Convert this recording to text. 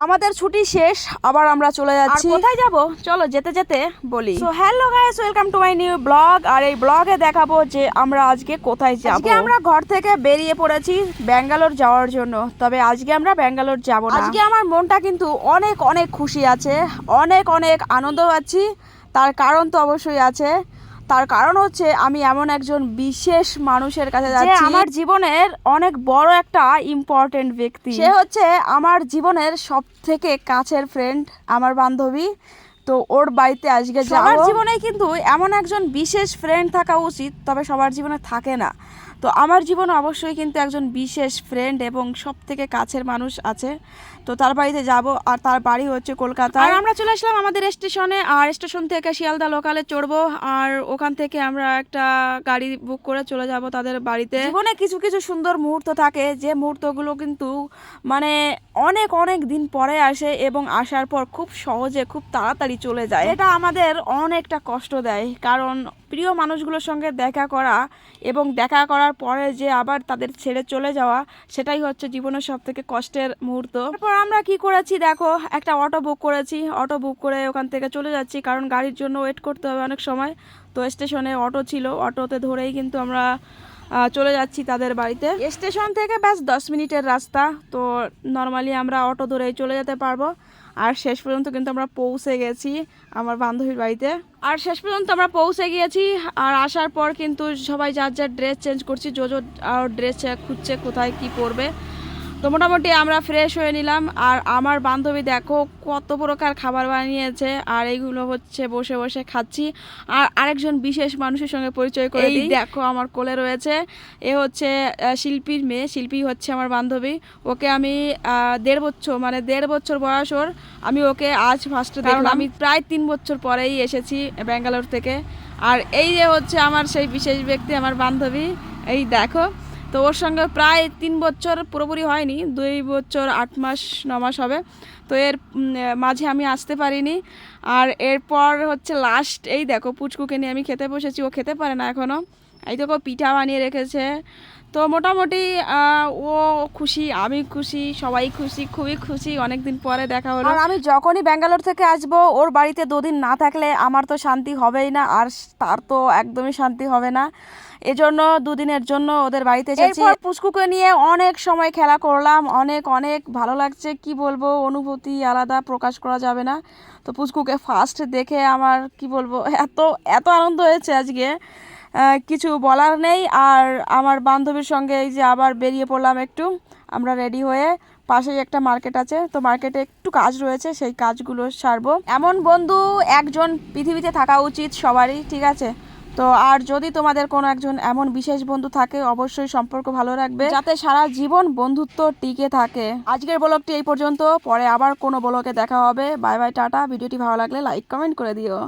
আমাদের ছুটি শেষ আবার আমরা চলে যাচ্ছি। কোথায় যাব? চলো যেতে যেতে বলি। So hello guys welcome to my new blog আর এই ব্লগে দেখাবো যে আমরা আজকে কোথায় যাব। আজকে আমরা ঘর থেকে বেরিয়ে পড়েছি ব্যাঙ্গালোর যাওয়ার জন্য। তবে আজকে আমরা ব্যাঙ্গালোর যাব না। আজকে আমার মনটা কিন্তু অনেক অনেক খুশি আছে। অনেক অনেক আনন্দ পাচ্ছি। তার কারণ তো অবশ্যই আছে। তার কারণ হচ্ছে আমি এমন একজন বিশেষ মানুষের কাছে যাচ্ছি। আমার জীবনের অনেক বড় একটা ইম্পর্টেন্ট ব্যক্তি। সে হচ্ছে আমার জীবনের সব থেকে কাছের ফ্রেন্ড আমার বান্ধবী। তো ওর বাড়িতে আজকে সবার জীবনে কিন্তু এমন একজন বিশেষ ফ্রেন্ড থাকা উচিত তবে সবার জীবনে থাকে না। তো আমার জীবনে অবশ্যই কিন্তু একজন বিশেষ ফ্রেন্ড এবং সব থেকে কাছের মানুষ আছে। তো তার বাড়িতে যাব আর তার বাড়ি হচ্ছে কলকাতা আর আমরা চলে আসলাম আমাদের স্টেশনে আর স্টেশন থেকে শিয়ালদা লোকালে চড়বো। আর ওখান থেকে আমরা একটা গাড়ি বুক করে চলে যাব তাদের বাড়িতে। জীবনে কিছু কিছু সুন্দর মুহূর্ত থাকে। যে মুহূর্তগুলো কিন্তু মানে অনেক অনেক দিন পরে আসে এবং আসার পর খুব সহজে খুব তাড়াতাড়ি চলে যায়। এটা আমাদের অনেকটা কষ্ট দেয়। কারণ প্রিয় মানুষগুলোর সঙ্গে দেখা করা এবং দেখা করার পরে যে আবার তাদের ছেড়ে চলে যাওয়া, সেটাই হচ্ছে জীবনের সব থেকে কষ্টের মুহূর্ত। তারপর আমরা কি করেছি দেখো, একটা অটো বুক করেছি। অটো বুক করে ওখান থেকে চলে যাচ্ছি, কারণ গাড়ির জন্য ওয়েট করতে হবে অনেক সময়। তো স্টেশনে অটো ছিল, অটোতে ধরেই কিন্তু আমরা চলে যাচ্ছি তাদের বাড়িতে। স্টেশন থেকে ব্যাস দশ মিনিটের রাস্তা। তো নর্মালি আমরা অটো ধরেই চলে যেতে পারব। আর শেষ পর্যন্ত কিন্তু আমরা পৌঁছে গেছি আমার বান্ধবীর বাড়িতে। আর শেষ পর্যন্ত আমরা পৌঁছে গিয়েছি, আর আসার পর কিন্তু সবাই যার যার ড্রেস চেঞ্জ করছি, যো আর ড্রেস খুঁজছে কোথায়, কি পরবে তো মোটামুটি আমরা ফ্রেশ হয়ে নিলাম। আর আমার বান্ধবী দেখো কত প্রকার খাবার বানিয়েছে। আর এইগুলো হচ্ছে বসে বসে খাচ্ছি। আর আরেকজন বিশেষ মানুষের সঙ্গে পরিচয় করে দিই। দেখো আমার কোলে রয়েছে। এ হচ্ছে শিল্পীর মেয়ে। শিল্পী হচ্ছে আমার বান্ধবী। ওকে আমি দেড় বছর মানে দেড় বছর বয়স ওর। আমি ওকে আজ ফার্স্টে দেখলাম। আমি প্রায় তিন বছর পরেই এসেছি ব্যাঙ্গালোর থেকে। আর এই যে হচ্ছে আমার সেই বিশেষ ব্যক্তি আমার বান্ধবী। এই দেখো তো ওর সঙ্গে প্রায় তিন বছর পুরোপুরি হয়নি, দুই বছর আট মাস, ন মাস হবে। তো এর মাঝে আমি আসতে পারিনি। আর এরপর হচ্ছে লাস্ট এই দেখো পুচকুকে নিয়ে আমি খেতে বসেছি, ও খেতে পারে না এখনও এই দেখো পিঠা বানিয়ে রেখেছে। তো মোটামুটি ও খুশি আমি খুশি সবাই খুশি খুবই খুশি অনেকদিন পরে দেখা হলো। আর আমি যখনই ব্যাঙ্গালোর থেকে আসব ওর বাড়িতে দুদিন না থাকলে আমার তো শান্তি হবেই না আর তার তো একদমই শান্তি হবে না। এজন্য দুদিনের জন্য ওদের বাড়িতে এসেছি পুচকুকে নিয়ে অনেক সময় খেলা করলাম অনেক অনেক ভালো লাগছে। কি বলব অনুভূতি আলাদা প্রকাশ করা যাবে না। তো পুচকুকে ফার্স্ট দেখে আমার কি বলব এত এত আনন্দ হয়েছে আজকে। কিছু বলার নেই। আর আমার বান্ধবীর সঙ্গে এই যে আবার বেরিয়ে পড়লাম একটু, আমরা রেডি হয়ে পাশেই একটা মার্কেট আছে। তো মার্কেটে একটু কাজ রয়েছে, সেই কাজগুলো সারবো। এমন বন্ধু একজন পৃথিবীতে থাকা উচিত সবারই, ঠিক আছে? তো আর যদি তোমাদের কোনো একজন এমন বিশেষ বন্ধু থাকে, অবশ্যই সম্পর্ক ভালো রাখবে। যাতে সারা জীবন বন্ধুত্ব টিকে থাকে। আজকের ব্লগটি এই পর্যন্ত। পরে আবার কোনো ব্লগে দেখা হবে। বাই বাই টাটা। ভিডিওটি ভালো লাগলে লাইক কমেন্ট করে দিও।